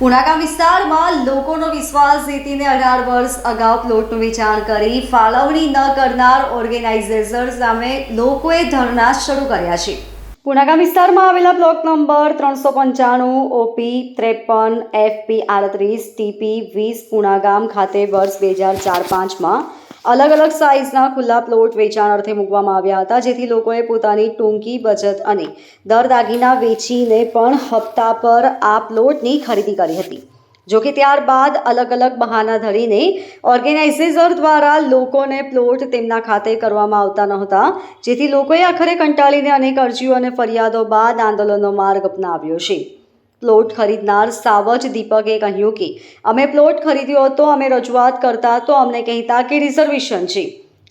પુણાકા વિસ્તારમાં લોકોનો વિશ્વાસ જીતીને અઢાર વર્ષ અગાઉ પ્લોટનું વેચાણ કરી ફાળવણી ન કરનાર ઓર્ગેનાઇઝેશન સામે લોકોએ ધરણા શરૂ કર્યા છે. પુણાગામ વિસ્તારમાં આવેલા બ્લોક નંબર ત્રણસો પંચાણું, ઓપી, ત્રેપન, એફપી, આડત્રીસ, ટીપી, વીસ પુણાગામ ખાતે વર્ષ બે હજાર ચાર પાંચમાં અલગ અલગ સાઇઝના ખુલ્લા પ્લોટ વેચાણ અર્થે મૂકવામાં આવ્યા હતા, જેથી લોકોએ પોતાની ટૂંકી બચત અને દર દાગીના વેચીને પણ હપ્તા પર આ પ્લોટની ખરીદી કરી હતી. જોકે ત્યારબાદ અલગ અલગ બહાના ધરીને ઓર્ગેનાઇઝેસર દ્વારા લોકોને પ્લોટ તેમના ખાતે કરવામાં આવતા નહોતા, જેથી લોકોએ આખરે કંટાળીને અનેક અરજીઓ અને ફરિયાદો બાદ આંદોલનનો માર્ગ અપનાવ્યો છે. પ્લોટ ખરીદનાર સાવજ દીપકે કહ્યું કે, અમે પ્લોટ ખરીદ્યો હતો અમે રજૂઆત કરતા તો અમને કહેતા કે રિઝર્વેશન છે.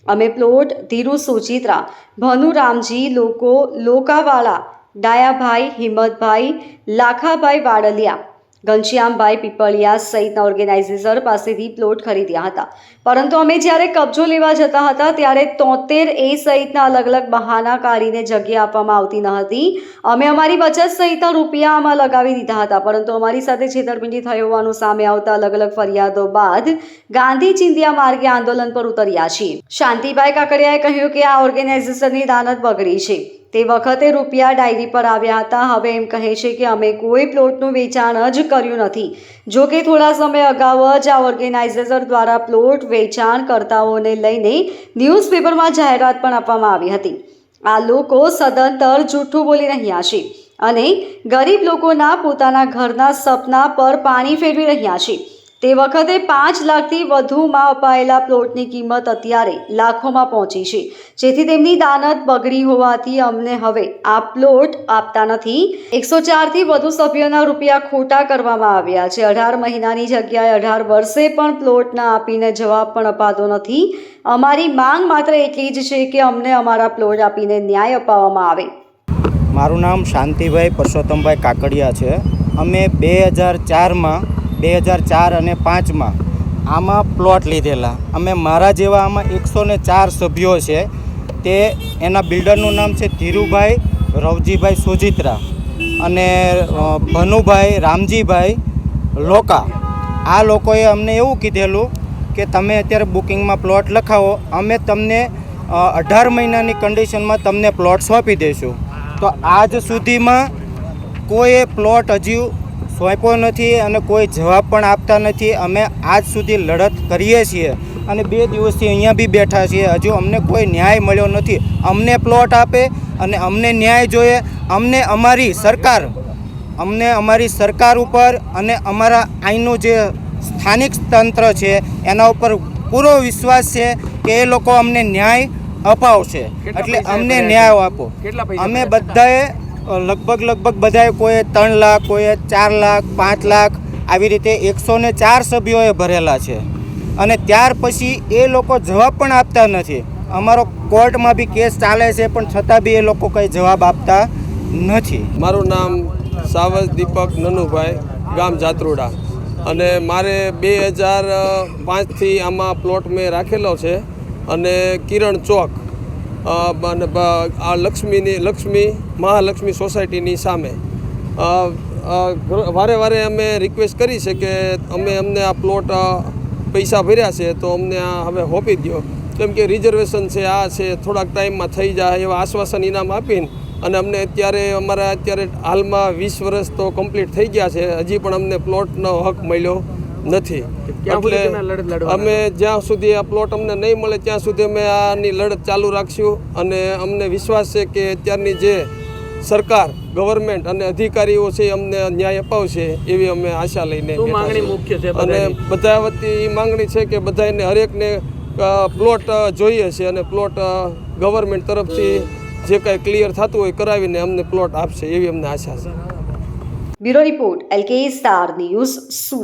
અમે પ્લોટ ધીરુ સુચિત્રા ભનુરામજી, લોકો લોકાવાળા ડાયાભાઈ, હિંમતભાઈ, લાખાભાઈ વાડલિયા ઘનશ્યામભાઈ પીપળિયા સહિતના ઓર્ગેનાઇઝેશન પાસેથી પ્લોટ ખરીદ્યા હતા. પરંતુ અમે જ્યારે કબજો લેવા જતા હતા ત્યારે તોતેર એ સહિતના અલગ અલગ બહાના કાઢીને જગ્યા આપવામાં આવતી ન હતી. અમે અમારી બચત સહિતના રૂપિયા આમાં લગાવી દીધા હતા. પરંતુ અમારી સાથે છેતરપિંડી થઈ હોવાનું સામે આવતા અલગ અલગ ફરિયાદો બાદ ગાંધી ચિંધિયા માર્ગે આંદોલન પર ઉતર્યા છીએ. શાંતિભાઈ કાકડિયાએ કહ્યું કે આ ઓર્ગેનાઇઝેશનની દાનત બગડી છે. તે વખતે રૂપિયા ડાયરી પર આવ્યા હતા. હવે એમ કહે છે કે અમે કોઈ પ્લોટનું વેચાણ જ કર્યું નથી. જો કે થોડા સમય અગાઉ જ આ ઓર્ગેનાઇઝેશન દ્વારા પ્લોટ વેચાણકર્તાઓને લઈને ન્યૂઝપેપરમાં જાહેરાત પણ આપવામાં આવી હતી. આ લોકો સદંતર જૂઠું બોલી રહ્યા છે અને ગરીબ લોકોના પોતાના ઘરના સપના પર પાણી ફેરવી રહ્યા છે. તે વખતે પાંચ લાખથી વધુમાં અપાયેલા પ્લોટની કિંમત અત્યારે લાખોમાં પહોંચી છે. જેથી તેમની દાનત બગડી હોવાથી અમને હવે આ પ્લોટ આપતા નથી. એકસો ચારથી વધુ સભ્યોના રૂપિયા ખોટા કરવામાં આવ્યા છે. અઢાર મહિનાની જગ્યાએ અઢાર વર્ષે પણ પ્લોટ ના આપીને જવાબ પણ અપાતો નથી. અમારી માંગ માત્ર એટલી જ છે કે અમને અમારા પ્લોટ આપીને ન્યાય અપાવવામાં આવે. મારું નામ શાંતિભાઈ પરસોત્તમભાઈ કાકડિયા છે. અમે બે હજાર ચારમાં બે હજાર ચાર અને પાંચમાં આમાં પ્લોટ લીધેલા. અમે મારા જેવા આમાં એકસો ને ચાર સભ્યો છે. તે એના બિલ્ડરનું નામ છે ધીરુભાઈ, રવજીભાઈ સુજિત્રા અને ભનુભાઈ, રામજીભાઈ લોકા. આ લોકોએ અમને એવું કીધેલું કે તમે અત્યારે બુકિંગમાં પ્લોટ લખાવો. અમે તમને અઢાર મહિનાની કન્ડિશનમાં તમને પ્લોટ સોંપી દઈશું. તો આજ સુધીમાં કોઈએ પ્લોટ હજી સોંપ્યો નથી અને કોઈ જવાબ પણ આપતા નથી. અમે આજ સુધી લડત કરીએ છીએ અને બે દિવસથી અહીંયા બી બેઠા છીએ. હજુ અમને કોઈ ન્યાય મળ્યો નથી. અમને પ્લોટ આપે અને અમને ન્યાય જોઈએ. અમને અમારી સરકાર અમને અમારી સરકાર ઉપર અને અમારા અહીંનું જે સ્થાનિક તંત્ર છે એના ઉપર પૂરો વિશ્વાસ છે કે એ લોકો અમને ન્યાય અપાવશે. એટલે અમને ન્યાય આપો. અમે બધાએ લગભગ લગભગ બધાએ કોઈએ ત્રણ લાખ, કોઈએ ચાર લાખ, પાંચ લાખ આવી રીતે એકસો ને ચાર સભ્યોએ ભરેલા છે. અને ત્યાર પછી એ લોકો જવાબ પણ આપતા નથી. અમારો કોર્ટમાં બી કેસ ચાલે છે, પણ છતાં બી એ લોકો કંઈ જવાબ આપતા નથી. મારું નામ સાવજ દીપક નનુભાઈ, ગામ જાત્રોડા. અને મારે બે હજાર પાંચથી આમાં પ્લોટ મેં રાખેલો છે અને કિરણ ચોક. આ લક્ષ્મીની, લક્ષ્મી, મહાલક્ષ્મી સોસાયટીની સામે. વારે વારે અમે રિક્વેસ્ટ કરી છે કે અમે અમને આ પ્લોટ પૈસા ભર્યા છે તો અમને આ હવે હોપી દો કેમ કે રિઝર્વેશન છે, આ છે, થોડાક ટાઈમમાં થઈ જાય એવા આશ્વાસન ઇનામ આપીને અને અમને અત્યારે, અમારા અત્યારે હાલમાં વીસ વર્ષ તો કમ્પ્લીટ થઈ ગયા છે. હજી પણ અમને પ્લોટનો હક મળ્યો. નથી. લડવાના અમે જ્યાં સુધી આ પ્લોટ અમને નહીં મળે ત્યાં સુધી અમે આની લડત ચાલુ રાખશું અને અમને વિશ્વાસ છે કે અત્યારની જે સરકાર ગવર્મેન્ટ અને અધિકારીઓ છે એ અમને ન્યાય અપાવશે એવી અમે આશા લઈને માંગણી છીએ. મુખ્ય છે અને બધા વતી માંગણી છે કે બધાને હરેકને પ્લોટ જોઈએ છે અને પ્લોટ ગવર્મેન્ટ તરફથી જે કાંઈ ક્લિયર થતું હોય કરાવીને અમને પ્લોટ આપશે એવી અમને આશા છે. Bureau report LK star news Surat.